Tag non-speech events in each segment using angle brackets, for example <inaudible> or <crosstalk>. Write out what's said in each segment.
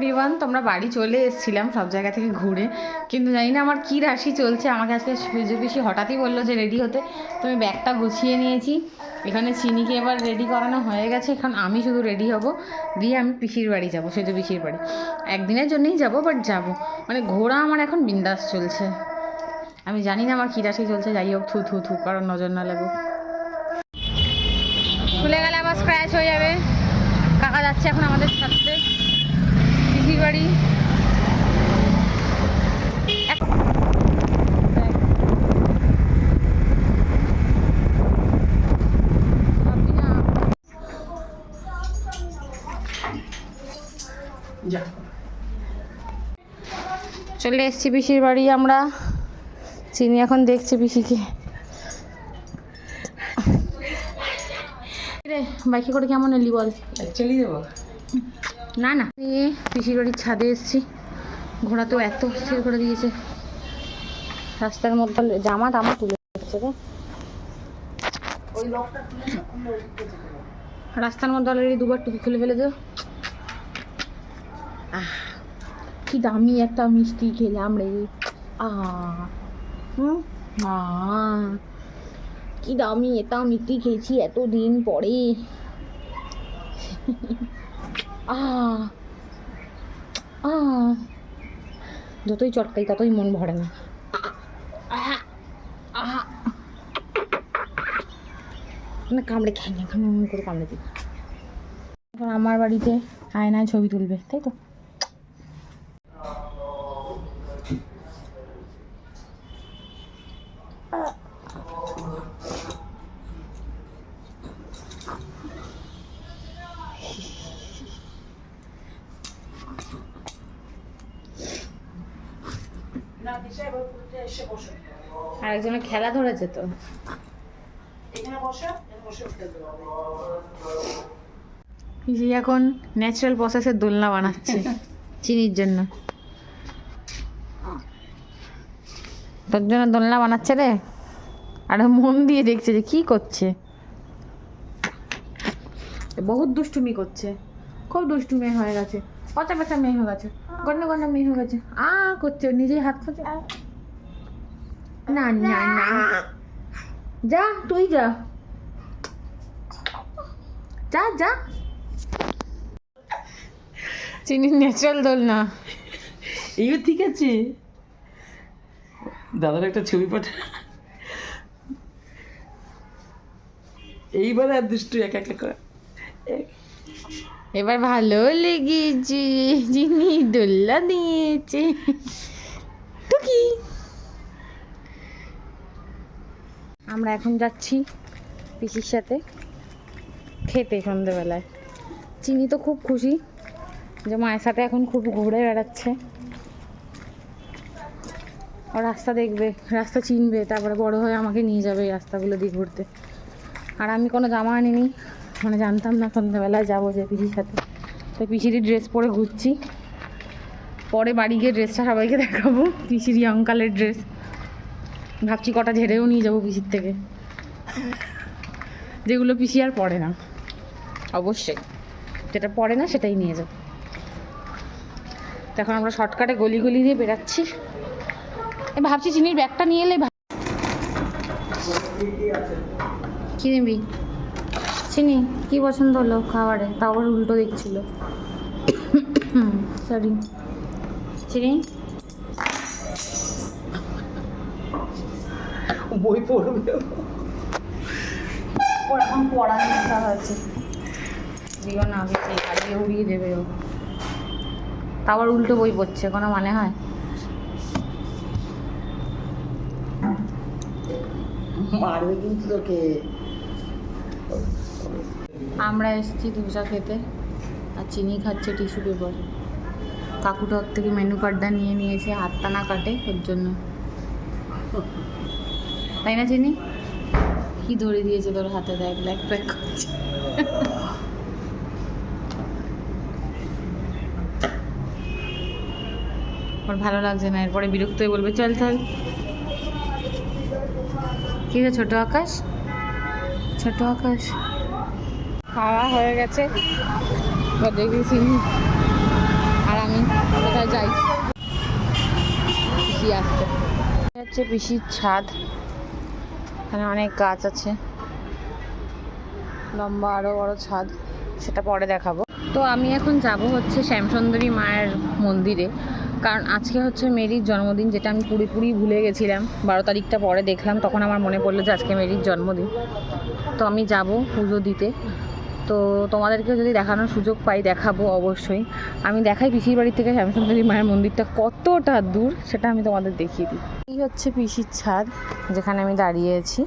Everyone তোমরা বাড়ি চলে এসেছিলাম সব জায়গা থেকে ঘুরে। কিন্তু জানি না আমার কী রাশি চলছে, আমাকে আজকে সুজু পিসি হঠাৎই বলল যে রেডি হতে। তো আমি ব্যাগটা গুছিয়ে নিয়েছি। এখানে চিনিকে এবার রেডি করানো হয়ে গেছে। এখন আমি শুধু রেডি হব। দিয়ে আমি পিসির বাড়ি যাব সুজু পিসির বাড়ি। একদিনের জন্যই যাব বাট যাব। মানে ঘোরা আমার এখন বিন্দাস চলছে। আমি জানি না আমার কী রাশি চলছে, যাই হোক, থু থু থু, কারণ নজর না লাগুক। খুলে গেলে আবার স্ক্র্যাচ হয়ে যাবে। কাকা যাচ্ছে এখন আমাদের সাথে। বাড়ি। চলে এসছি পিসির বাড়ি আমরা। চিনি এখন দেখছে পিসিকে। রে বাইকে করে কেমন এলি বল? অ্যাকচুয়ালি দেবো না না। নিয়ে পিসির বাড়ির ছাদে এসছি। ঘোড়া তো এত স্থির করে দিয়েছে। রাস্তার মধ্যে জামা টামা তুলে যাচ্ছে রে রাস্তার মধ্যে অলরেডি দুবার টুপি খুলে ফেলেছে। আহ, কি দামি একটা মিষ্টি খেলাম রে। আহ, হুম? কি দামি, এটা মিষ্টি খেয়েছি এত দিন পরে। <laughs> আহ যতই চটকাই ততই মন ভরে না। আহ, আহ, আহ। না কামড়ে খাই না এখন করে কামড়ে দিই। এখন আমার বাড়িতে আয়নায় ছবি তুলবে তাই তো? খেলা ধরেছে তো এখানে বসো এখানে বসে উঠতে দেবো পিসি এখন ন্যাচারাল প্রসেসের দোলনা বানাচ্ছে <laughs> চিনির জন্য। তোর জন্য দোলনা বানাচ্ছে রে। আর মন দিয়ে দেখছে যে কি করছে। বহুত দুষ্টুমি করছে। খুব দুষ্টুমি হয়ে গেছে। পচা পচা মেয়ে হয়ে গেছে। গন্না গন্না মেয়ে হয়ে গেছে। আ করছে নিজেই হাত খাচ্ছে না না না। যা তুই যা। যা যা। চিনি ন্যাচারাল দোলনা এইও ঠিক আছে? দাদার একটা ছবি পাঠা এইবার আর দুষ্টু একা একা করে। এবার ভালো লেগেছে চিনি দোল্লা দিয়েছে। টুকি। আমরা এখন যাচ্ছি পিসির সাথে খেতে সন্ধেবেলায়। চিনি তো খুব খুশি যে মায়ের সাথে এখন খুব ঘুরে বেড়াচ্ছে। ও রাস্তা দেখবে, রাস্তা চিনবে, তারপরে বড় হয়ে আমাকে নিয়ে যাবে এই রাস্তাগুলো দিয়ে ঘুরতে। আর আমি কোনো জামা আনিনি মানে জানতাম না সন্ধ্যাবেলায় যাব যে পিসির সাথে। তো পিসিরই ড্রেস পরে ঘুরছি। পরে বাড়ি গিয়ে ড্রেসটা সবাইকে দেখাবো, পিসির অঙ্কালের ড্রেস। ভাবছি কটা ঝেড়েও নিয়ে যাব পিসির থেকে। যেগুলো পিসি আর পড়ে না। অবশ্যই। যেটা পড়ে না, সেটাই নিয়ে যাব। এখন আমরা শর্টকাটে গলি গলি দিয়ে বেরাচ্ছি ভাবছি চিনির ব্যাগটা নিয়ে এলে কি নিবি? চিনি, কি পছন্দ হলো খাবারে? তাও আবার উল্টো দেখছিল। <coughs> সরি চিনি? বই পড়বে। ওর এখন পড়ার ইচ্ছা হয়েছে। দিও না বেশি হারিয়ে উড়িয়ে দেবে ও। তা আবার উল্টো বই পড়ছে কোনো মানে হয়? মারবে কিন্তু তোকে। আমরা এসেছি ধোসা খেতে আর চিনি খাচ্ছে টিস্যু পেপার। কাকুটা ওর থেকে মেনু কার্ডটা নিয়ে নিয়েছে হাতটা না কাটে ওর জন্য। তাই না, চিনি? কি ধরে দিয়েছে তোর হাতে? দেখ ব্ল্যাক প্যাক করছে ভালো লাগছে না, এরপরে বিরক্ত হয়ে বলবে, চল তাহলে। কি রে, ছোট আকাশ? ছোট আকাশ। খাওয়া হয়ে গেছে। দেখেছি আর আমি কোথায় যাই? পিসি আসতে হচ্ছে পিসির ছাদ। এখানে অনেক গাছ আছে। লম্বা আরও বড় ছাদ, সেটা পরে দেখাবো। তো আমি এখন যাব হচ্ছে শ্যামসুন্দরী মায়ের মন্দিরে। কারণ আজকে হচ্ছে মেরির জন্মদিন, যেটা আমি পুরোপুরি ভুলে গেছিলাম। বারো তারিখটা পরে দেখলাম, তখন আমার মনে পড়ল যে আজকে মেরির জন্মদিন। তো আমি যাব পুজো দিতে। তো তোমাদেরকে যদি দেখানোর সুযোগ পাই, দেখাবো অবশ্যই। আমি দেখাই পিসির বাড়ি থেকে শ্যামসুন্দরী মায়ের মন্দিরটা কতটা দূর, সেটা আমি তোমাদের দেখিয়ে দিই। এই হচ্ছে পিসির ছাদ, যেখানে আমি দাঁড়িয়ে আছি।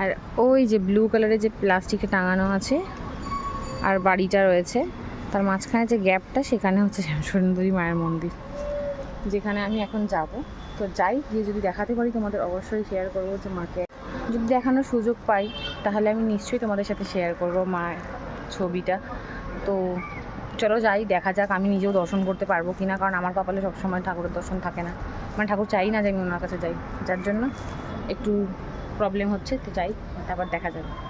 আর ওই যে ব্লু কালারের যে প্লাস্টিকে টাঙানো আছে, আর বাড়িটা রয়েছে, তার মাঝখানে যে গ্যাপটা সেখানে হচ্ছে শ্যামসুন্দরী মায়ের মন্দির, যেখানে আমি এখন যাব। তো যাই, গিয়ে যদি দেখাতে পারি তোমাদের, অবশ্যই শেয়ার করব যে মাকে যদি দেখানোর সুযোগ পাই, তাহলে আমি নিশ্চয়ই তোমাদের সাথে শেয়ার করব মার ছবিটা। তো চলো যাই, দেখা যাক, আমি নিজেও দর্শন করতে পারব কি না কারণ আমার কপালে সবসময় ঠাকুরের দর্শন থাকে না। মানে ঠাকুর চাই না যে আমি ওনার কাছে যাই, যার জন্য একটু প্রবলেম হচ্ছে, তো যাই, তারপর দেখা যাবে।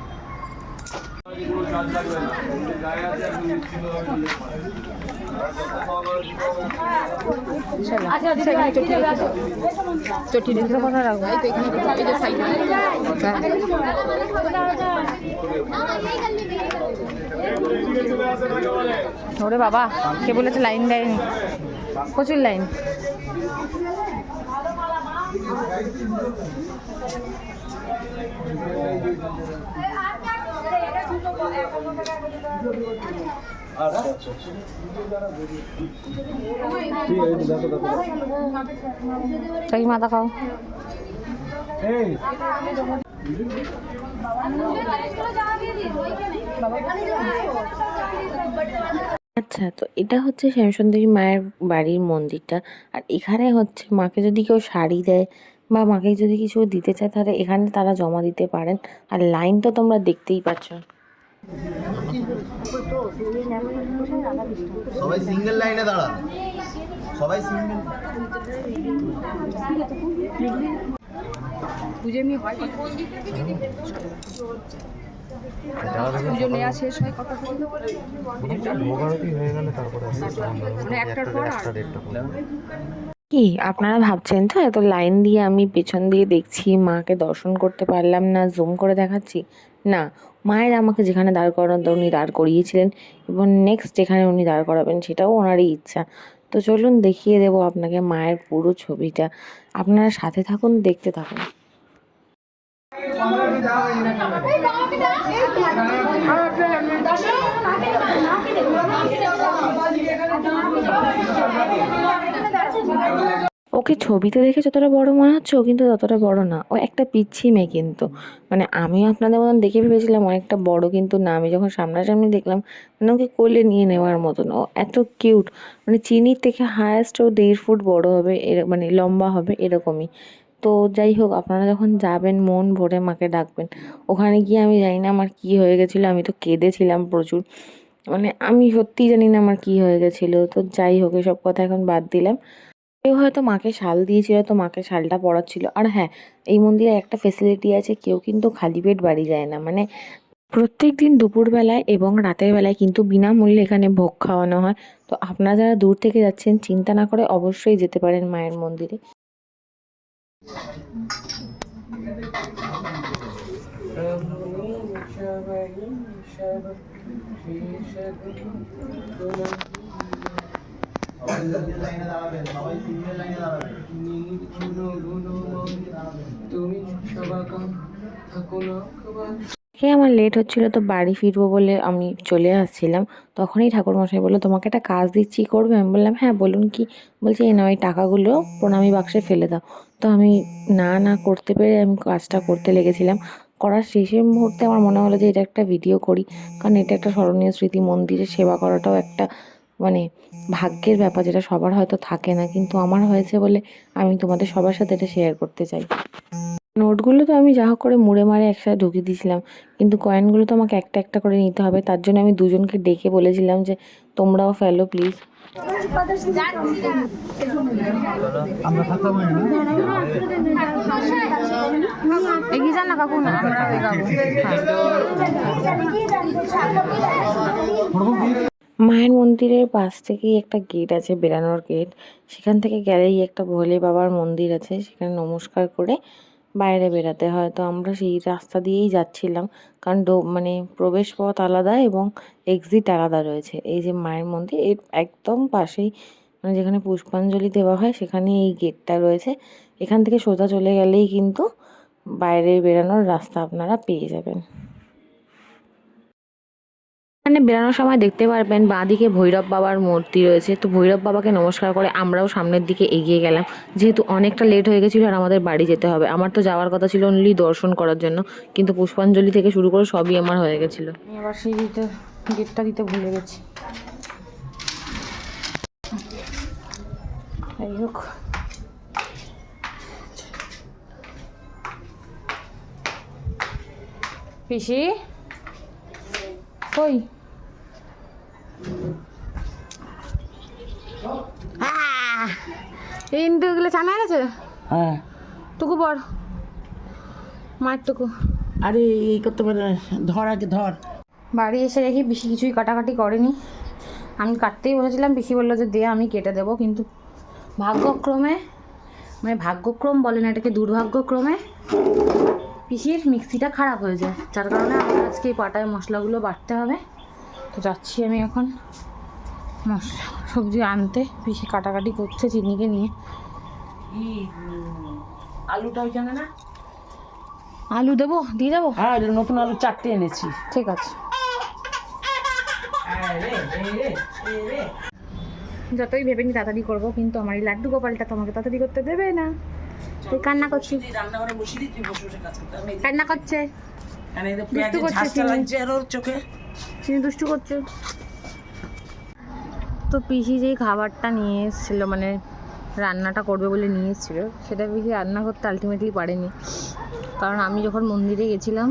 চটি দুটো কথা রাখব ওরে বাবা কে বলেছে লাইন দেয়নি? প্রচুর লাইন। মাথা খাও। আচ্ছা তো এটা হচ্ছে শ্যামসুন্দরী মায়ের বাড়ির মন্দিরটা। আর এখানে হচ্ছে মাকে যদি কেউ শাড়ি দেয় বা মাকে যদি কিছু দিতে চায় তাহলে এখানে তারা জমা দিতে পারেন। আর লাইন তো তোমরা দেখতেই পাচ্ছ। সবাই সিঙ্গেল লাইনে দাঁড়ান। সবাই সিঙ্গেল কি আপনারা ভাবছেন তো? এত লাইন দিয়ে আমি পেছন দিয়ে দেখছি মাকে দর্শন করতে পারলাম না জুম করে দেখাচ্ছি। না মায়ের আমাকে যেখানে দাঁড় করানো, উনি দাঁড় করিয়েছিলেন এবং নেক্সট যেখানে উনি দাঁড় করাবেন সেটাও ওনারই ইচ্ছা। তো চলুন দেখিয়ে দেবো আপনাকে মায়ের পুরো ছবিটা। আপনারা সাথে থাকুন, দেখতে থাকুন। ওকে ছবিতে দেখে যতটা বড় মনে হচ্ছে, ও কিন্তু ততটা বড় না। ও একটা পিচ্ছি মেয়ে কিন্তু। মানে আমি আপনাদের মতন দেখে ভেবেছিলাম অনেকটা বড় কিন্তু না। আমি যখন সামনাসামনি দেখলাম মানে ওকে কোলে নিয়ে নেওয়ার মতন। ও এত কিউট। মানে চিনির থেকে হায়েস্ট ও দেড় ফুট বড় হবে, এর- মানে লম্বা হবে এরকমই। তো যাই হোক, আপনারা যখন যাবেন, মন ভরে মাকে ডাকবেন। ওখানে গিয়ে আমি জানি না আমার কী হয়ে গেছিল, আমি তো কেঁদেছিলাম প্রচুর। মানে আমি সত্যিই জানি না আমার কী হয়ে গেছিল। তো যাই হোক, এসব কথা এখন বাদ দিলাম। কেউ হয়তো মাকে শাল দিয়েছিল, তো মাকে শালটা পরাচ্ছিল। আর হ্যাঁ এই মন্দিরে একটা ফেসিলিটি আছে, কেউ কিন্তু খালি পেট বাড়ি যায় না। মানে প্রত্যেক দিন দুপুরবেলায় এবং রাতের বেলায় কিন্তু বিনামূল্যে এখানে ভোগ খাওয়ানো হয়। তো আপনারা যারা দূর থেকে যাচ্ছেন, চিন্তা না করে অবশ্যই যেতে পারেন মায়ের মন্দিরে। আমার লেট হচ্ছিল তো বাড়ি ফিরবো বলে আমি চলে আসছিলাম। তখনই ঠাকুরমশাই বলল তোমাকে একটা কাজ দিচ্ছি করবে? আমি বললাম হ্যাঁ বলুন কি? বলছে এই নাও এই টাকাগুলো প্রণামী বাক্সে ফেলে দাও। তো আমি না না করতে পেরে আমি কাজটা করতে লেগেছিলাম। করার শেষের মুহূর্তে আমার মনে হলো যে এটা একটা ভিডিও করি। কারণ এটা একটা স্মরণীয় স্মৃতি মন্দিরে সেবা করাটাও একটা মানে ভাগ্যের ব্যাপার যেটা সবার হয়তো থাকে না, কিন্তু আমার হয়েছে বলে আমি তোমাদের সবার সাথে এটা শেয়ার করতে চাই। নোটগুলো তো আমি যা হোক করে মুড়ে মারে একসাথে ঢুকিয়ে দিয়েছিলাম, কিন্তু কয়েনগুলো তো আমাকে একটা একটা করে নিতে হবে, তার জন্য আমি দুজনকে ডেকে বলেছিলাম যে তোমরাও ফেলো প্লিজ মায়ের মন্দিরের পাশ থেকেই একটা গেট আছে বেরানোর গেট সেখান থেকে গেলেই একটা ভোলে বাবার মন্দির আছে, সেখানে নমস্কার করে বাইরে বেরাতে হয়। তো আমরা সেই রাস্তা দিয়েই যাচ্ছিলাম, কারণ মানে প্রবেশ পথ আলাদা এবং এক্সিট আলাদা রয়েছে। এই যে মায়ের মন্দির, এর একদম পাশেই মানে যেখানে পুষ্পাঞ্জলি দেওয়া হয় সেখানে এই গেটটা রয়েছে। এখান থেকে সোজা চলে গেলেই কিন্তু বাইরে বেরানোর রাস্তা আপনারা পেয়ে যাবেন। এখানে বেরানোর সময় দেখতে পারবেন বাঁদিকে ভৈরব বাবার মূর্তি রয়েছে। তো ভৈরব বাবাকে নমস্কার করে আমরাও সামনের দিকে এগিয়ে গেলাম। যেহেতু অনেকটা লেট হয়ে গেছিল আর আমাদের বাড়ি যেতে হবে। আমার তো যাওয়ার কথা ছিল অনলি দর্শন করার জন্য। কিন্তু পুষ্পাঞ্জলি থেকে শুরু করে সবই আমার হয়ে গেছিল। আবার সিঁড়িতে গেটটা দিতে ভুলে গেছি। যাই হোক। পিসি? কই ইন্দুগুলো চানা গেছে? হ্যাঁ। টুকু বড় মায়ের টুকু। আরে এই করতে পারে ধর আগে ধর। বাড়ি এসে দেখি বেশি কিছুই কাটাকাটি করেনি। আমি কাটতেই বলেছিলাম পিসি বলল যে দে আমি কেটে দেবো কিন্তু ভাগ্যক্রমে মানে ভাগ্যক্রম বলে না এটাকে দুর্ভাগ্যক্রমে পিসির মিক্সিটা খারাপ হয়ে যায়। যার কারণে আমার আজকে এই পাটায় মশলাগুলো বাটতে হবে। তো যাচ্ছি আমি এখন মশলা সবজি আনতে। পিসি কাটাকাটি করছে চিনিকে নিয়ে। আলুটা ওইখানে না? আলু দেবো? দিয়ে যাব হ্যাঁ নতুন আলু চারটে এনেছি। ঠিক আছে। যতই ভেবে নি তাড়াতাড়ি করব কিন্তু আমার এই লাড্ডু গোপালটা তোমাকে তাড়াতাড়ি করতে দেবে না। তুই কান্না করছিস? রান্নাঘরে বসিয়ে দিই তুই বসে বসে কাজ করতে আমি কান্না করছে? এখানে দুষ্টু করছে লাগছে আর ওর চোখে। চিনি দুষ্টু করছে। তো পিসি যেই খাবারটা নিয়ে এসেছিল মানে রান্নাটা করবে বলে নিয়ে এসেছিল সেটা পিসি রান্না করতে আলটিমেটলি পারেনি। কারণ আমি যখন মন্দিরে গেছিলাম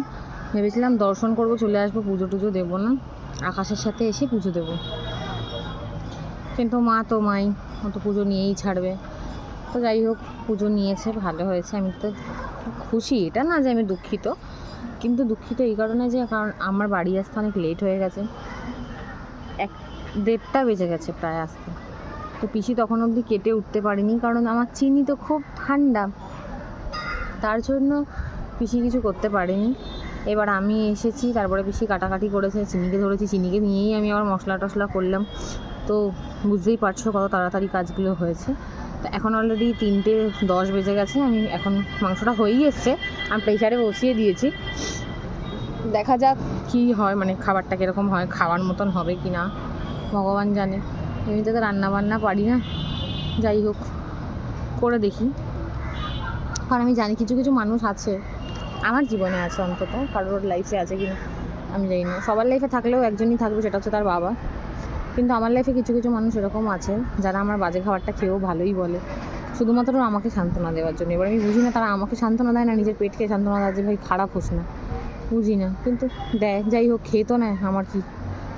ভেবেছিলাম দর্শন করব চলে আসব পুজো টুজো দেবো না। আকাশের সাথে এসে পুজো দেবো। কিন্তু মা তো মাই ও তো পুজো নিয়েই ছাড়বে। তো যাই হোক, পুজো নিয়েছে, ভালো হয়েছে। আমি তো খুশি। এটা না যে আমি দুঃখিত, কিন্তু দুঃখিত এই কারণে যে, কারণ আমার বাড়ি আসতে অনেক লেট হয়ে গেছে। এক, দেড়টা বেজে গেছে প্রায় আসতে। তো পিসি তখন অবধি কেটে উঠতে পারিনি, কারণ আমার চিনি তো খুব ঠান্ডা। তার জন্য পিসি কিছু করতে পারেনি। এবার আমি এসেছি, তারপরে পিসি কাটাকাটি করেছে, চিনিকে ধরেছি, চিনিকে নিয়েই আমি আবার মশলা টশলা করলাম। তো বুঝতেই পারছ কত তাড়াতাড়ি কাজগুলো হয়েছে। তো এখন অলরেডি তিনটে দশ বেজে গেছে, আমি এখন মাংসটা হয়েই এসছে, আমি প্রেশারে বসিয়ে দিয়েছি। দেখা যাক কী হয় মানে খাবারটা কীরকম হয়, খাওয়ার মতন হবে কি না, ভগবান জানে। এমনিতে তো রান্না বান্না পারি না, যাই হোক, করে দেখি। কারণ আমি জানি কিছু কিছু মানুষ আছে, আমার জীবনে আছে অন্তত, কারোর লাইফে আছে কি না আমি জানি না। সবার লাইফে থাকলেও একজনই থাকবে, সেটা হচ্ছে তার বাবা। কিন্তু আমার লাইফে কিছু কিছু মানুষ এরকম আছে যারা আমার বাজে খাবারটা খেয়েও ভালোই বলে। শুধুমাত্র আমাকে সান্ত্বনা দেওয়ার জন্য। এবার আমি বুঝি না তারা আমাকে সান্ত্বনা দেয় না, নিজের পেটকে সান্ত্বনা দেয় যে ভাই খারাপ হোস না। বুঝি না। কিন্তু দেয় যাই হোক, খেয়ে তো নেয় আমার কি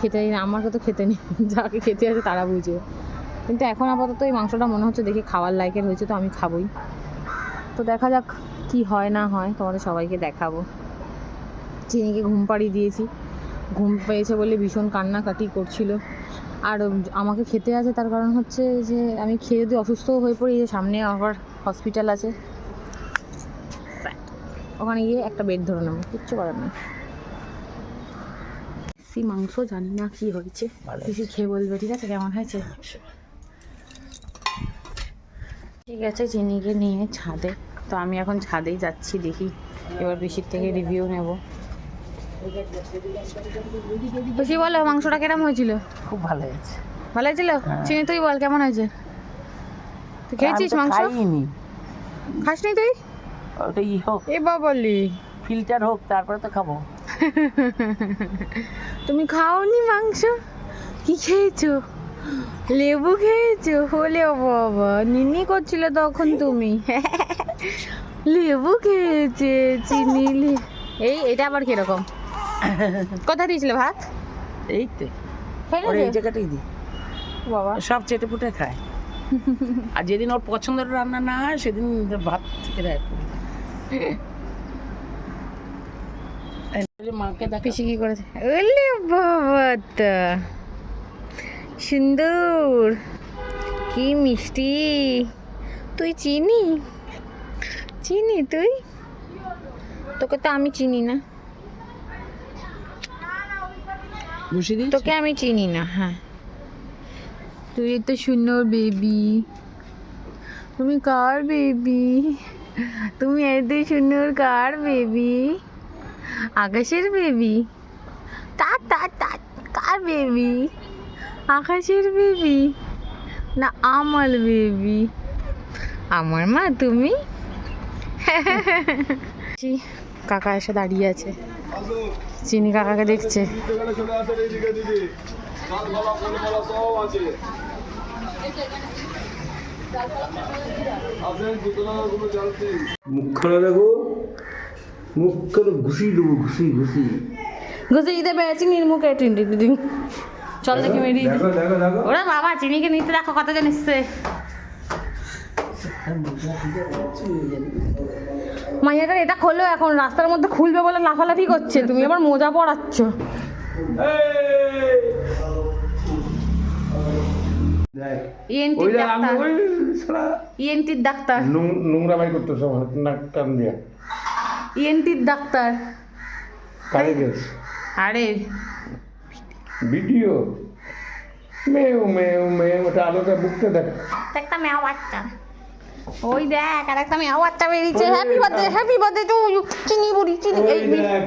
খেতে আমাকে তো খেতে নেই। <laughs> যাকে খেতে আছে তারা বুঝে। কিন্তু এখন আপাতত এই মাংসটা মনে হচ্ছে দেখে খাওয়ার লাইকের হয়েছে, তো আমি খাবোই। তো দেখা যাক কি হয়, না হয়, তোমাদের সবাইকে দেখাবো। চিনিকে ঘুম পাড়িয়ে দিয়েছি। ঘুম পেয়েছে বলে ভীষণ কান্নাকাটি করছিল। আর আমাকে খেতে আছে তার কারণ হচ্ছে যে আমি খেয়ে যদি অসুস্থও হয়ে পড়ি যে সামনে আবার হসপিটাল আছে। ওখানে গিয়ে একটা বেড ধরে নেব কিচ্ছু করার নেই। সি মাংস জানি না কি হয়েছে কিছু খেয়ে বলবে ঠিক আছে? কেমন হয়েছে? ঠিক আছে চিনিকে নিয়ে ছাদে। তো আমি এখন ছাদেই যাচ্ছি দেখি। এবার বেশির থেকে রিভিউ নেব। খুশি বলো মাংসটা কেমন হয়েছিল? খুব ভালো হয়েছে। ভালো হয়েছিল? হ্যাঁ। চিনি তুই বল কেমন হয়েছে? তুই খেয়েছিস মাংস? খাইনি। খাসনি তুই? ওটা ই হোক। এ বাবলি। ফিল্টার হোক তারপরে তো খাব। <laughs> তুমি খাওনি মাংস? কি খেয়েছো? লেবু খেয়েছো? হলে বাবা নিনি করছিল তখন তুমি। <laughs> লেবু খেয়েছে চিনি এই এটা আবার কীরকম? কোথা দিয়েছিল ভাত? এই তো এই জায়গাটাই দিই বাবা। সব চেটে পুটে খায়। আর যেদিন ওর পছন্দের রান্না না হয় সেদিন ভাত থেকে দেয়। মাকে দেখে। কি করেছে? ওলে বাবা সুন্দর। কি মিষ্টি। তুই চিনি? চিনি তুই? তোকে তো আমি চিনি না। বসিয়ে দিই তোকে আমি চিনি না হ্যাঁ। তুই তো সুন্দর বেবি তুমি কার বেবি তুমি এত সুন্দর কার বেবি আকাশের বেবি তা তা তা কার বেবি আকাশের বেবি না আমার বেবি আমার মা তুমি? <laughs> কাকা এসে দাঁড়িয়ে আছে। চিনি কাকাকে দেখছে। মুখখানা দেখো। মুখখানা দেবো ঘুষি ঘুষি। ঘুষে দিতে পেরেছি নির্মুখে টিন টিন টিন চল দেখি মেরি ওরা বাবা চিনিকে নিতে দেখো কত জন এসছে মাইয়াটার এটা খোলো এখন রাস্তার মধ্যে খুলবে বলে লাফালাফি করছে। তুমি আবার মোজা পড়াচ্ছ। ইএনটির ওই ডাক্তার। নোং- নোংরা নাক কান দিয়া। ইএনটির ডাক্তার। কারে গেছ? আরে। ভিডিও। মেও মেও মেও ওটা আলোটা বুকতে দেখ। একটা মেয়া বাচ্চা ওই দেখ আর একটা মেয়া বাচ্চা বেরিয়েছে। Happy birthday happy birthday to you চিনি বুড়ি চিনি। এই দেখ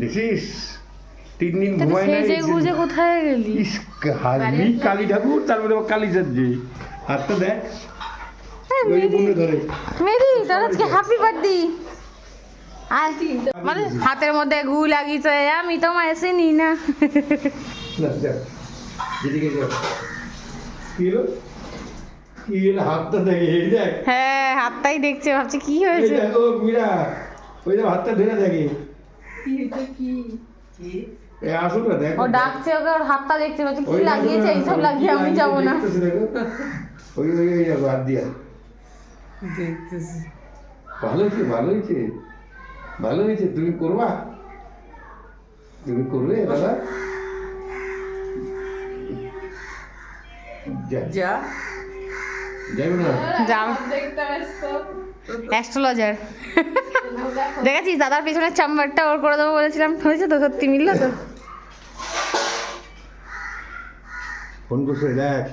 দেখিস? তিন দিন ঘুমাই নাই সেজে গুজে কোথায় গেলি? ইস হাজমি কালী ঠাকুর তারপরে কালী সাজছে হাতটা দেখ। মেরি। তোর আজকে হ্যাপি বার্থডে আর মানে হাতের মধ্যে ঘু লাগিয়েছে আমি তোমায় চিনি না। না, যেদিকে যাও। কি হলো? হলো? হাতটা দেখ, এই দেখ। হ্যাঁ হাতটাই দেখছে ভাবছে কি হয়েছে ও মীরা, ওই দেখ, হাতটা ধরে দেখে। এ, আসো না, দেখো। ও ডাকছে ওকে ওর হাতটা দেখছে বলছে কি লাগিয়েছে এইসব লাগিয়ে আমি যাব না ওই, ওই, ওই দেখো, হাত দিয়া। ভালো হয়েছে ভালো হয়েছে ভালো হয়েছে তুমি করবা তুমি করবে দাদা যা যা যাবে না? যাও। অ্যাস্ট্রোলজার দেখেছিস দাদার পিছনের চাম্বারটা ওর করে দেবো বলেছিলাম। হয়েছে তো? সত্যি মিললো তো? ফোন করছে দেখ।